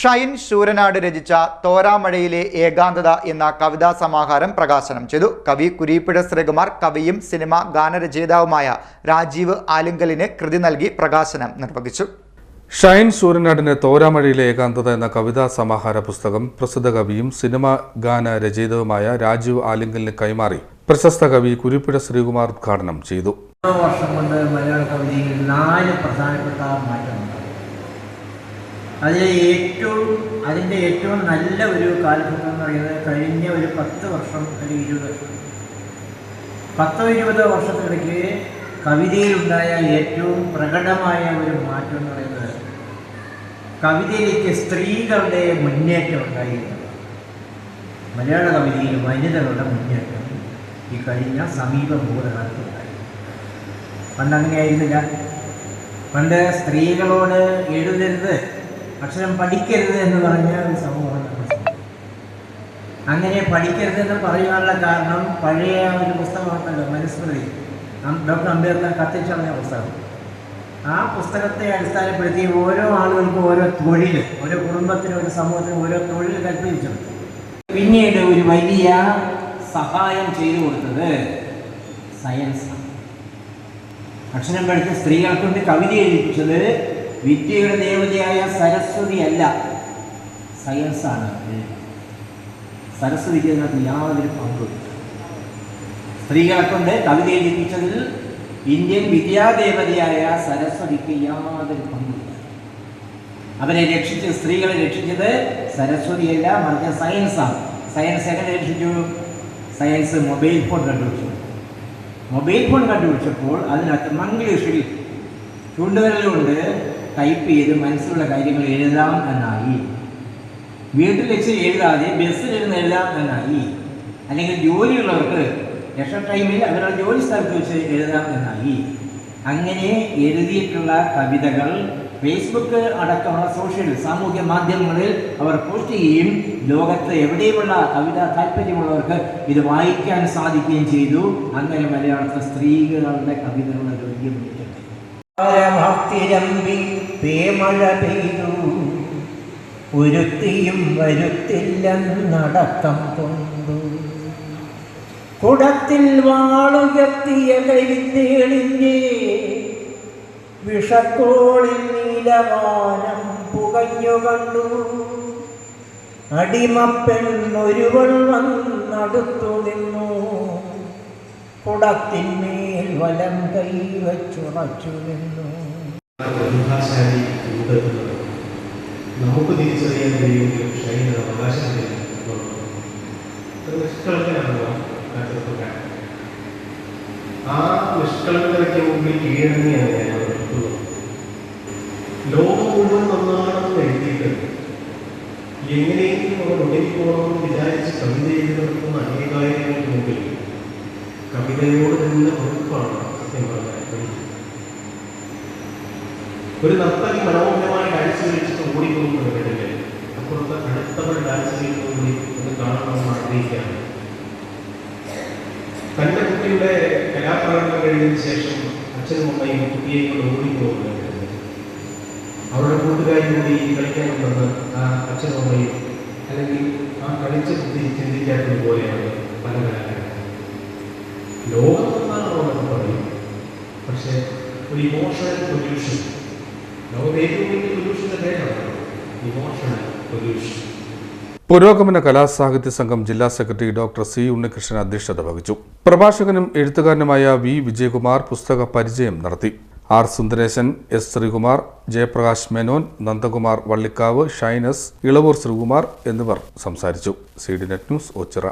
ഷൈൻ ശൂരനാട് രചിച്ച തോരാമഴയിലെ ഏകാന്തത എന്ന കവിതാ സമാഹാരം പ്രകാശനം ചെയ്തു. കവി കുരീപ്പിട ശ്രീകുമാർ കവിയും സിനിമ ഗാനരചയിതാവുമായ രാജീവ് ആലിങ്കലിന് കൃതി നൽകി പ്രകാശനം നിർവഹിച്ചു. ഷൈൻ സൂര്യനാടിന് തോരാമഴയിലെ ഏകാന്തത എന്ന കവിതാ സമാഹാര പുസ്തകം പ്രസിദ്ധ കവിയും സിനിമ ഗാന രചയിതാവുമായ രാജീവ് ആലിങ്കലിന് കൈമാറി. പ്രശസ്ത കവി കുരിപ്പിട ശ്രീകുമാർ ഉദ്ഘാടനം ചെയ്തു. വർഷം കൊണ്ട് മലയാള കവിതയിൽ നാല് പ്രധാനപ്പെട്ട മാറ്റമുണ്ട് അതിൽ ഏറ്റവും അതിന്റെ ഏറ്റവും നല്ല ഒരു കാലഘട്ടം എന്ന് പറയുന്നത് കഴിഞ്ഞ ഒരു പത്ത് വർഷം അല്ലെങ്കിൽ ഇരുപത് വർഷം. പത്തോ ഇരുപതോ വർഷത്തിനിടയ്ക്ക് കവിതയിലുണ്ടായ ഏറ്റവും പ്രകടമായ ഒരു മാറ്റം എന്ന് പറയുന്നത് കവിതയിലേക്ക് സ്ത്രീകളുടെ മുന്നേറ്റം ഉണ്ടായിരുന്നു. മലയാള കവിതയിൽ വനിതകളുടെ മുന്നേറ്റം ഈ കഴിഞ്ഞ സമീപ ഭൂതകാലത്തുണ്ടായി പണ്ട് അങ്ങനെയായിരുന്നില്ല. പണ്ട് സ്ത്രീകളോട് എഴുതരുത്. അക്ഷരം പഠിക്കരുത് എന്ന് പറഞ്ഞ ഒരു സമൂഹം അങ്ങനെ പഠിക്കരുത് എന്ന് പറയാനുള്ള കാരണം പഴയ ഒരു പുസ്തകമാണല്ലോ മനുസ്മൃതി ഡോക്ടർ അംബേദ്കർ കത്തിച്ചളഞ്ഞ പുസ്തകം. ആ പുസ്തകത്തെ അടിസ്ഥാനപ്പെടുത്തി ഓരോ ആളുകൾക്കും ഓരോ തൊഴിൽ ഓരോ കുടുംബത്തിനും ഒരു സമൂഹത്തിനും ഓരോ തൊഴിൽ കൽപ്പിച്ചു പിന്നീട് ഒരു വലിയ സഹായം ചെയ്തു കൊടുത്തത് സയൻസ് അക്ഷരം പഠിച്ച സ്ത്രീകൾക്കൊണ്ട് കവിത എഴുതിപ്പിച്ചത് വിദ്യയുടെ ദേവതയായ സരസ്വതി അല്ല. സയൻസാണ് സരസ്വതിക്ക് അതിനകത്ത് യാതൊരു പങ്കും സ്ത്രീകളെ കൊണ്ട് കവിത എഴുതിപ്പിച്ചതിൽ ഇന്ത്യൻ വിദ്യാദേവതയായ സരസ്വതിക്ക് യാതൊരു പങ്കുമില്ല അവരെ രക്ഷിച്ച് സ്ത്രീകളെ രക്ഷിച്ചത് സരസ്വതിയല്ല മറിച്ച് സയൻസാണ് സയൻസ് എങ്ങനെ രക്ഷിച്ചു? സയൻസ് മൊബൈൽ ഫോൺ കണ്ടുപിടിച്ചു. മൊബൈൽ ഫോൺ കണ്ടുപിടിച്ചപ്പോൾ അതിനകത്ത് മംഗ്ലീഷിൽ ചൂണ്ടുവിരലുകൊണ്ട് ടൈപ്പ് ചെയ്ത് മനസ്സിലുള്ള കാര്യങ്ങൾ എഴുതാം എന്നായി. വീട്ടിൽ വെച്ച് എഴുതാതെ ബസ്സിലിരുന്ന് എഴുതാം എന്നായി. അല്ലെങ്കിൽ ജോലിയുള്ളവർക്ക് ലക്ഷ ടൈമിൽ അവരുടെ ജോലി സ്ഥലത്ത് വെച്ച് എഴുതാം എന്നായി. അങ്ങനെ എഴുതിയിട്ടുള്ള കവിതകൾ ഫേസ്ബുക്ക് അടക്കമുള്ള സോഷ്യൽ സാമൂഹ്യ മാധ്യമങ്ങളിൽ അവർ പോസ്റ്റ് ചെയ്യുകയും ലോകത്ത് എവിടെയുമുള്ള കവിത താല്പര്യമുള്ളവർക്ക് ഇത് വായിക്കാൻ സാധിക്കുകയും ചെയ്തു. അങ്ങനെ മലയാളത്തിലെ സ്ത്രീകളുടെ കവിതകളുടെ വലിയ മുന്നേറ്റം പരമത്തിരമ്പി പേമഴ പെയ്തു. ഒരുത്തിയും നടത്തം കൊണ്ടു കുടത്തിൽ വാളുയർത്തിയ കൈത്തേളിന്റെ വിഷക്കോളിൽ നീലവാനം പുകഞ്ഞു കണ്ടു. അടിമപ്പെണ്ണൊരുവൾ വന്നടുത്തു നിന്നു. കുടത്തിന്മേൽ വലം കൈ വച്ചുറച്ചു നിന്നു. നമുക്ക് തിരിച്ചറിയാൻ കഴിയുമെങ്കിലും ഷൈന് അവകാശം ആ നിഷ്കളങ്കതയ്ക്ക് മുമ്പിൽ കീഴടങ്ങിയാണ് ഞാൻ നിൽക്കുന്നത്. ലോകം മുഴുവൻ നന്നാണെന്ന് എഴുതിയിട്ടുണ്ട് എങ്ങനെയെങ്കിലും അവർ ഒടുങ്ങിപ്പോകണമെന്ന് വിചാരിച്ച് കവിത എഴുതി നടക്കുന്ന അനേകായിരങ്ങൾക്ക് മുമ്പിൽ കവിതയോട് നിന്ന് ഉറപ്പാണ് സത്യം പറഞ്ഞാൽ. ഒരു നർത്തകി മനോഹരമായി ഡാൻസ് കളിച്ചിട്ട് വേണ്ടില്ലേ അപ്പുറത്ത് അടുത്തവർ ഡാൻസ് ചെയ്യുന്നതുകൂടി ഒന്ന് കാണണമെന്ന് ആഗ്രഹിക്കുകയാണ്. തന്റെ കുട്ടിയുടെ കലാപ്രകടനം കഴിഞ്ഞതിന് ശേഷം അച്ഛനും അമ്മയും കുട്ടിയെയും കൊണ്ട് ഓടിപ്പോകുന്നത് അവരുടെ കൂട്ടുകാരി കൂടി കളിക്കാനുണ്ടെന്ന് ആ അച്ഛനും അമ്മയും അല്ലെങ്കിൽ ആ കളിച്ച കുട്ടി ചിന്തിക്കാത്തത് ഒരു ഇമോഷണൽ പൊല്യൂഷൻ ലോകത്തെ ഏറ്റവും വലിയ പൊല്യൂഷന്റെ പേരാണ് ഇമോഷണൽ പൊല്യൂഷൻ പുരോഗമന കലാസാഹിത്യ സംഘം ജില്ലാ സെക്രട്ടറി ഡോക്ടർ സി ഉണ്ണികൃഷ്ണൻ അധ്യക്ഷത വഹിച്ചു. പ്രഭാഷകനും എഴുത്തുകാരനുമായ വി വിജയകുമാർ പുസ്തക പരിചയം നടത്തി. ആർ സുന്ദരേശൻ എസ് ശ്രീകുമാർ ജയപ്രകാശ് മേനോൻ നന്ദകുമാർ വള്ളിക്കാവ് ഷൈനസ് ഇളവൂർ ശ്രീകുമാർ എന്നിവർ സംസാരിച്ചു. C D net news Ochira.